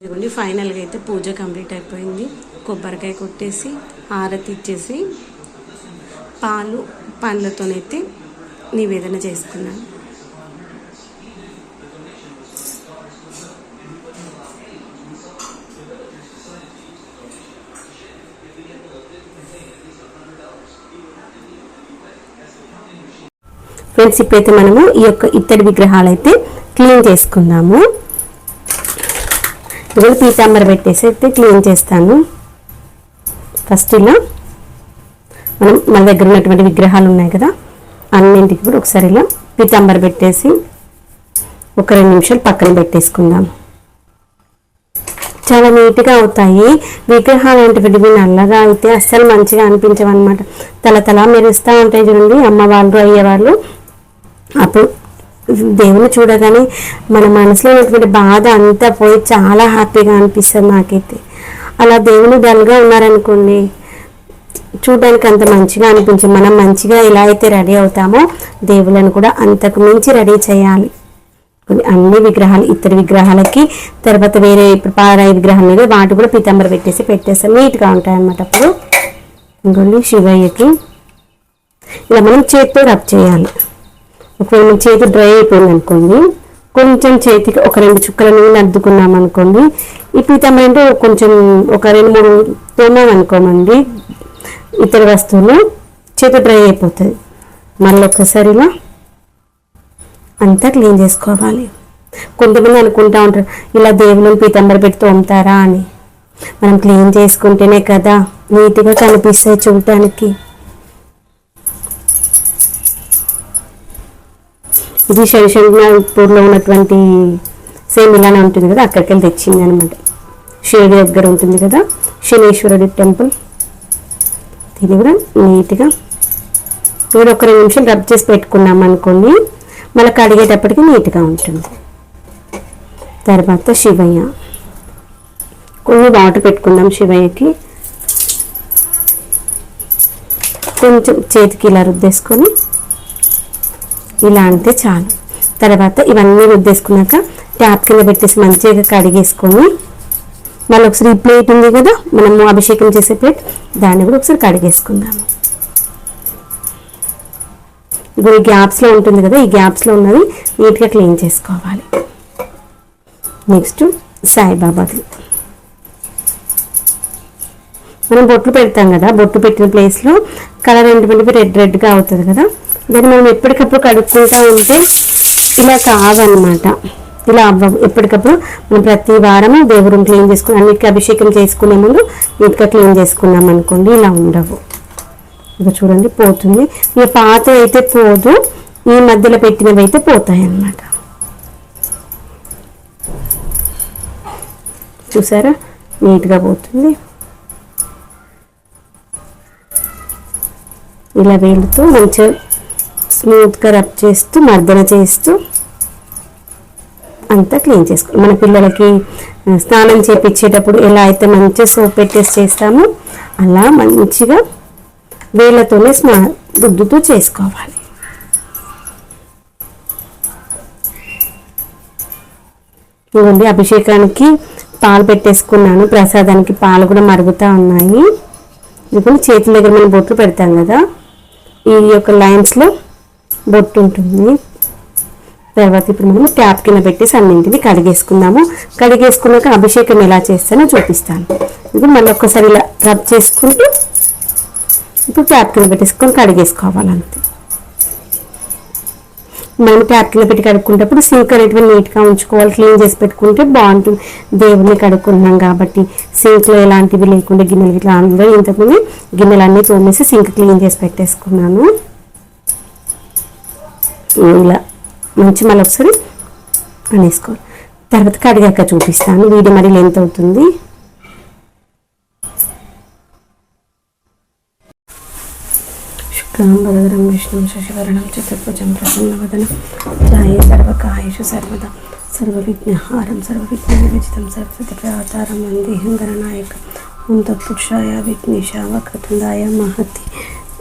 ఇదిగోండి ఫైనల్గా అయితే పూజ కంప్లీట్ అయిపోయింది. కొబ్బరికాయ కొట్టేసి హారతి ఇచ్చేసి పాలు పండ్లతోనైతే నివేదన చేసుకున్నాను. ఫ్రెండ్స్ ఇప్పుడైతే మనము ఈ యొక్క ఇత్తడి విగ్రహాలు అయితే క్లీన్ చేసుకుందాము ఇవాళ పీతాంబర పెట్టేసి అయితే క్లీన్ చేస్తాను. ఫస్ట్ ఇలా మనం మన దగ్గర ఉన్నటువంటి విగ్రహాలు ఉన్నాయి కదా అన్నింటికి కూడా ఒకసారి ఇలా పీతాంబర పెట్టేసి ఒక రెండు నిమిషాలు పక్కన పెట్టేసుకుందాం. చాలా నీట్గా అవుతాయి. విగ్రహాలు అనేటువంటివి నల్లగా అయితే అస్సలు మంచిగా అనిపించవన్నమాట. తల తల మెరుస్తూ ఉంటాయి చూడండి అమ్మవాళ్ళు అయ్యేవాళ్ళు అప్పుడు దేవుని చూడగానే మన మనసులో ఉన్నటువంటి బాధ అంతా పోయి చాలా హ్యాపీగా అనిపిస్తుంది నాకైతే. అలా దేవుని డల్గా ఉన్నారనుకోండి చూడడానికి అంత మంచిగా అనిపించింది. మనం మంచిగా ఎలా అయితే రెడీ అవుతామో దేవులను కూడా అంతకు మించి రెడీ చేయాలి. కొన్ని అన్ని విగ్రహాలు ఇతర విగ్రహాలకి తర్వాత వేరే ఇప్పుడు పారాయి విగ్రహం మీద వాటి కూడా పీతాంబర పెట్టేసి పెట్టేస్తాం నీట్గా ఉంటాయి అన్నమాట అప్పుడు. ఇంకొన్ని శివయ్యకి. ఇలా మనం చేతితో రబ్ చేయాలి. ఒకవేళ మన చేతి డ్రై అయిపోయింది అనుకోండి కొంచెం చేతికి ఒక రెండు చుక్కల నూనె అద్దుకున్నాం అనుకోండి ఈ పీతాంబర కొంచెం ఒక రెండు మూడు తోమాం అనుకోమండి. ఇతర వస్తువులు చేతి డ్రై అయిపోతుంది మళ్ళీ ఒకసారి ఇలా అంతా క్లీన్ చేసుకోవాలి. కొంతమంది అనుకుంటా ఉంటారు ఇలా దేవుని పీతంబర పెట్టి తోముతారా అని. మనం క్లీన్ చేసుకుంటేనే కదా నీట్గా కనిపిస్తాయి చూడటానికి ఇది శనిశంకర్పూర్లో ఉన్నటువంటి సేమ్ ఇలానే ఉంటుంది కదా అక్కడికి వెళ్ళి తెచ్చింది అనమాట షిరిడి దగ్గర ఉంటుంది కదా శనీశ్వరుడి టెంపుల్. దీన్ని కూడా నీట్గా. ఇప్పుడు ఒక రెండు నిమిషాలు రబ్ చేసి పెట్టుకున్నాం అనుకోండి మళ్ళీ కడిగేటప్పటికి నీట్గా ఉంటుంది. తర్వాత శివయ్య. కొన్ని వాటర్ పెట్టుకుందాం శివయ్యకి. కొంచెం చేతికి ఇలా రుద్దేసుకొని ఇలా అంటే చాలు. తర్వాత ఇవన్నీ రుద్దేసుకున్నాక ట్యాప్ కింద పెట్టేసి మంచిగా కడిగేసుకొని మళ్ళీ ఒకసారి ఈ ప్లేట్ ఉంది కదా మనము అభిషేకం చేసే ప్లేట్ దాన్ని కూడా ఒకసారి కడిగేసుకుందాము. ఇప్పుడు ఈ గ్యాప్స్లో ఉంటుంది కదా ఈ గ్యాప్స్లో ఉన్నది నీట్గా క్లీన్ చేసుకోవాలి. నెక్స్ట్ సాయిబాబాది. మనం బొట్లు పెడతాం కదా బొట్టు పెట్టిన ప్లేస్లో కలర్ ఏంటంటే రెడ్ రెడ్గా అవుతుంది కదా. దాన్ని మనం ఎప్పటికప్పుడు కడుక్కుంటూ ఉంటే ఇలా కావన్నమాట. ఇలా అవ్వవు. ఎప్పటికప్పుడు మనం ప్రతి వారము దేవుడిని క్లీన్ చేసుకుని అన్నిటికీ అభిషేకం చేసుకునే ముందు నీట్గా క్లీన్ చేసుకున్నాం అనుకోండి ఇలా ఉండవు. ఇక చూడండి పోతుంది. ఇక పాత అయితే పోదు ఈ మధ్యలో పెట్టినవి అయితే పోతాయి అన్నమాట చూసారా? నీట్గా పోతుంది. ఇలా వేలుతూ మంచిగా స్మూత్గా రబ్ చేస్తూ మర్దన చేస్తూ అంతా క్లీన్ చేసుకోవాలి. మన పిల్లలకి స్నానం చేపించేటప్పుడు ఎలా అయితే మంచిగా సోప్ పెట్టేసి చేస్తామో అలా మంచిగా వేళ్ళతోనే స్నా రుద్దుతూ చేసుకోవాలి. ఇవ్వండి అభిషేకానికి పాలు పెట్టేసుకున్నాను. ప్రసాదానికి పాలు కూడా మరుగుతూ ఉన్నాయి. ఇప్పుడు చేతుల దగ్గర మనం బొట్లు పెడతాం కదా ఈ యొక్క లైన్స్లో బొట్టు ఉంటుంది తర్వాత ఇప్పుడు మనం ట్యాప్ కింద పెట్టేసి అన్నింటిని కడిగేసుకుందాము. కడిగేసుకున్నాక అభిషేకం ఎలా చేస్తానో చూపిస్తాను. ఇది మళ్ళీ ఒక్కసారి ఇలా రబ్ చేసుకుంటూ ఇప్పుడు ట్యాప్ కింద పెట్టేసుకొని కడిగేసుకోవాలంతే. మనం ట్యాప్ కింద పెట్టి కడుక్కునేటప్పుడు సింక్ అనేటివి నీట్గా ఉంచుకోవాలి క్లీన్ చేసి పెట్టుకుంటే బాగుంటుంది. దేవుని కడుక్కున్నాం కాబట్టి సింక్లో ఎలాంటివి లేకుండా గిన్నెలు ఇట్లా అందరూ ఇంతకుముందు గిన్నెలన్నీ తోమేసి సింక్ క్లీన్ చేసి పెట్టేసుకున్నాను. ఇలా మంచి మళ్ళీ ఒకసారి అనేసుకోవాలి. తర్వాత కడిగాక చూపిస్తాను. వీడియో మరి లెంత్ అవుతుంది. శుక్రం వరదరం విష్ణు శశివరణం చతుర్భుజం ప్రసన్నవదనం ఛాయే సర్వకాయేషు సర్వద. సర్వవిఘ్నహారం సర్వవిఘ్న విజితం సరస్వతిప్రవతారం వందేహం గణనాయక ఓం తత్పురుషాయ విఘ్నేశాయ వక్రతుండాయ మహతి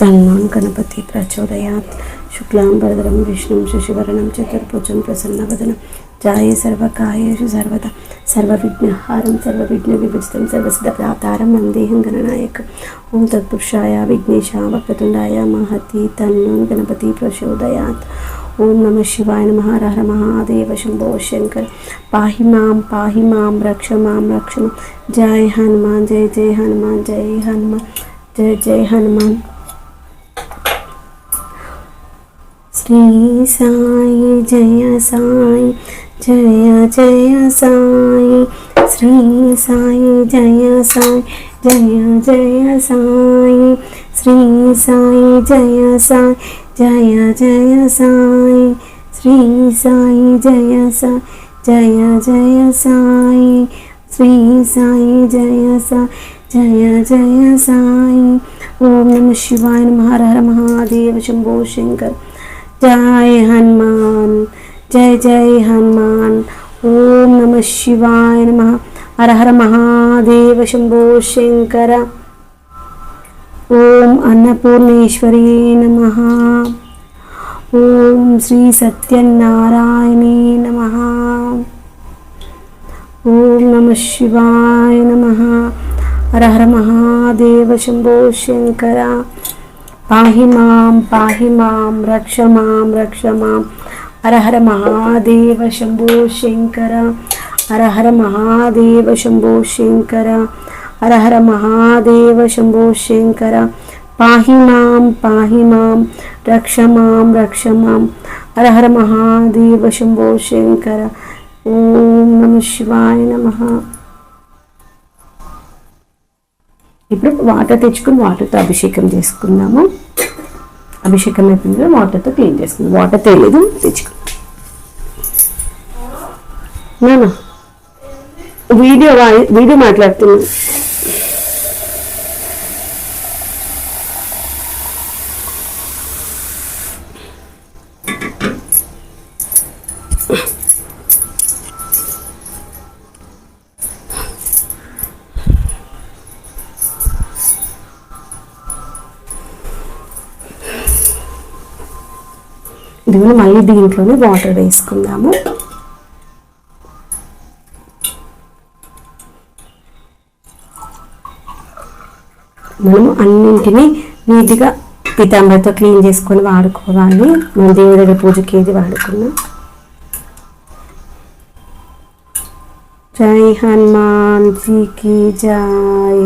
తన్నాం గణపతి ప్రచోదయాత్. శుక్లాం వరదరం విష్ణుం శశివరణం చతుర్భుజం ప్రసన్నవదనం జాయే సర్వకాయేషు సర్వదా సర్వవిఘ్నహారం సర్వవిఘ్న విభజితం సర్వసిద్ధప్రాతారం వందేహం గణనాయకం ఓం తత్పురుషాయ విఘ్నేశ వక్రతుండాయ మహతి తన్ను గణపతి ప్రచోదయాత్ ఓం నమ శివాయ నమ హర హర మహాదేవ శంభో శంకర్ పాహి మాం పాహి మాం రక్ష మాం రక్ష మాం జై హనుమాన్ జై జై హనుమాన్ జై హనుమాన్ श्री साई, जय साई, जय जय साई, श्री साई, जय साई, जय जय साई, श्री साई, जय साई, जय जय साई, श्री साई, जय साई जय जय साई, श्री साई, जय साई जय जय साई। ओम नमः शिवाय नमः, हर हर महादेव, शंभो शंकर। మహాదేవ జయ హనుమాన్ జయ జయ హనుమాన్ ఓం నమ శివాయ నమ హర మహాదేవ శంభో శంకర ఓం అన్నపూర్ణేశ్వరీ నమ ఓం శ్రీ సత్యనారాయణే నమ ఓం నమ శివాయ నమ హర మహాదేవ శంభో శంకర పాహి మాం పాహి మాం రక్ష మాం రక్ష మాం. హరహర మహాదేవ శంభో శంకర. హరహర మహాదేవ శంభో శంకర. హరహర మహాదేవ శంభో శంకర. పాహి మాం పాహి మాం రక్ష మాం రక్ష మాం. హరహర మహాదేవ శంభో శంకర. ఓం నమ శివాయ నమ. ఇప్పుడు వాటర్ తెచ్చుకుని వాటర్తో అభిషేకం చేసుకుందాము అభిషేకం అయిపోయింది వాటర్తో క్లీన్ చేసుకుందాం వాటర్ తేలేదు తెచ్చుకుందాం నానా వీడియో వీడియో మాట్లాడుతున్నాను. ఇదిగో మళ్ళీ దీంట్లోనే వాటర్ వేసుకుందాము. మనము అన్నింటినీ నీట్గా పీతాంబరితో క్లీన్ చేసుకొని వాడుకోవాలి. మన దేవుడి దగ్గర పూజకి ఏది వాడుకున్నాం. జై హనుమాన్ జీకి జై.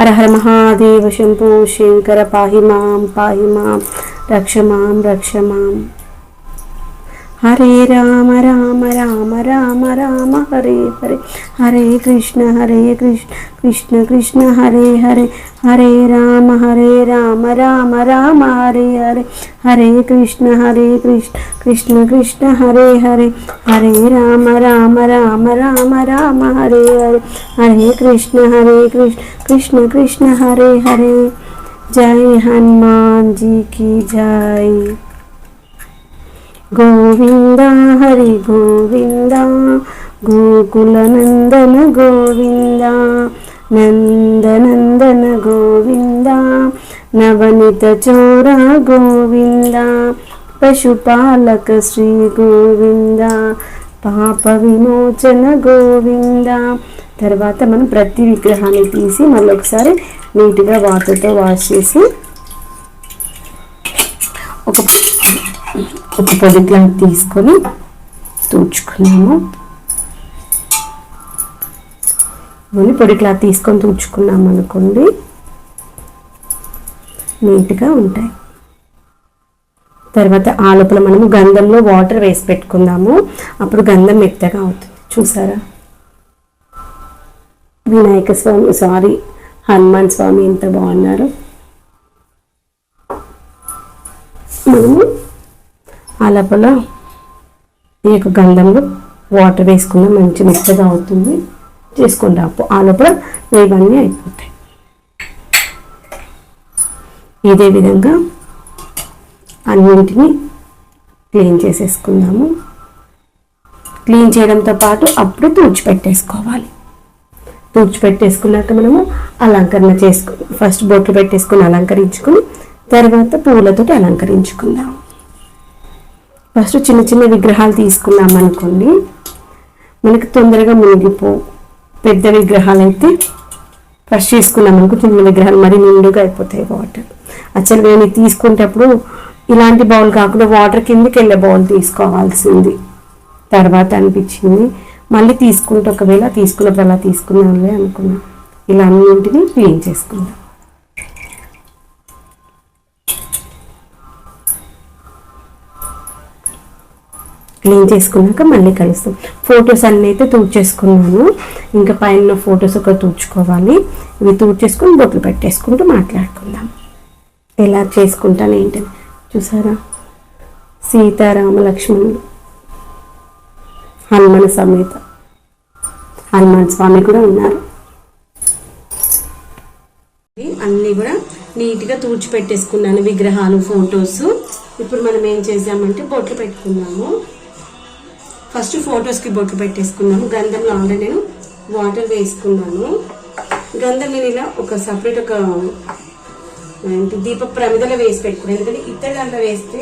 హర హర మహాదేవ శంభో శంకర పాహి మాం పాహి మాం రక్ష మాం రక్ష మాం హరే రామ రామ రామ రామ రామ హరే హరే హరే కృష్ణ హరే కృష్ణ కృష్ణ కృష్ణ హరే హరే హరే రామ హరే రామ రామ రామ హరే హరే హరే కృష్ణ హరే కృష్ణ కృష్ణ కృష్ణ హరే హరే హరే రామ రామ రామ రామ రామ హరే హరే హరే కృష్ణ హరే కృష్ణ కృష్ణ కృష్ణ హరే హరే జై హనుమాన్ జీ की జై గోవింద హరి గోవింద గోకుల నందన గోవింద నందనందన గోవింద నవనిత చోర గోవింద పశుపాలక శ్రీ గోవింద పాప విమోచన గోవింద. తర్వాత మనం ప్రతి విగ్రహాన్ని తీసి మళ్ళీ ఒకసారి నీట్గా వాటర్తో వాష్ చేసి ఒక ఒక పొడి క్లాత్ తీసుకొని తుడుచుకున్నాము ఓన్లీ పొడి క్లాత్ తీసుకొని తుడుచుకున్నాము అనుకోండి నీట్గా ఉంటాయి. తర్వాత ఆ లోపల మనము గంధంలో వాటర్ వేసి పెట్టుకుందాము. అప్పుడు గంధం మెత్తగా అవుతుంది. చూసారా? వినాయక స్వామి సారీ హనుమాన్ స్వామి ఎంత బాగున్నారు. మనము ఆ లోపల ఈ యొక్క గంధంలో వాటర్ వేసుకున్న మంచి మెత్తగా అవుతుంది. చేసుకోండి రాపు. ఆ లోపల ఇవన్నీ అయిపోతాయి. ఇదే విధంగా అన్నింటినీ క్లీన్ చేసేసుకుందాము. క్లీన్ చేయడంతో పాటు అప్పుడు తుడిచిపెట్టేసుకోవాలి తుడిచిపెట్టేసుకున్నాక మనము అలంకరణ చేసుకు ఫస్ట్ బొట్లు పెట్టేసుకుని అలంకరించుకుని తర్వాత పూలతోటి అలంకరించుకుందాం ఫస్ట్ చిన్న చిన్న విగ్రహాలు తీసుకున్నాం అనుకోండి. మనకి తొందరగా మునిగిపో పెద్ద విగ్రహాలు అయితే ఫస్ట్ చేసుకున్నాం అనుకో చిన్న విగ్రహాలు మరి నిండుగా అయిపోతాయి వాటర్ అసలు నేను తీసుకునేటప్పుడు ఇలాంటి బౌల్ కాకుండా వాటర్ కిందకి వెళ్ళే బౌల్ తీసుకోవాల్సింది. తర్వాత అనిపించింది. మళ్ళీ తీసుకుంటే ఒకవేళ తీసుకున్నప్పుడు అలా తీసుకున్నాంలే అనుకున్నాం. ఇలా అన్నింటినీ క్లీన్ చేసుకుందాం. క్లీన్ చేసుకున్నాక మళ్ళీ కలుస్తాం. ఫొటోస్ అన్నీ అయితే తూడ్చేసుకున్నాను. ఇంకా పైన ఫొటోస్ ఒక తూడ్చుకోవాలి. ఇవి తూడ్చేసుకొని బొట్లు పెట్టేసుకుంటూ మాట్లాడుకుందాం. ఎలా చేసుకుంటాను ఏంటని. చూసారా? సీతారామ లక్ష్మణుడు హనుమాన్ సమేత. హనుమాన్ స్వామి కూడా ఉన్నారు. అన్నీ కూడా నీట్గా తూడ్చి పెట్టేసుకున్నాను విగ్రహాలు ఫొటోస్ ఇప్పుడు మనం ఏం చేసామంటే బొట్లు పెట్టుకున్నాము. ఫస్ట్ ఫొటోస్కి బొట్టు పెట్టేసుకున్నాను. గంధంలో ఆల్రెడీ నేను వాటర్ వేసుకున్నాను. గంధం నేను ఇలా ఒక సపరేట్ ఒక దీప ప్రమిదలో వేసి పెట్టుకున్నాను. ఎందుకంటే ఇతర దాంట్లో వేస్తే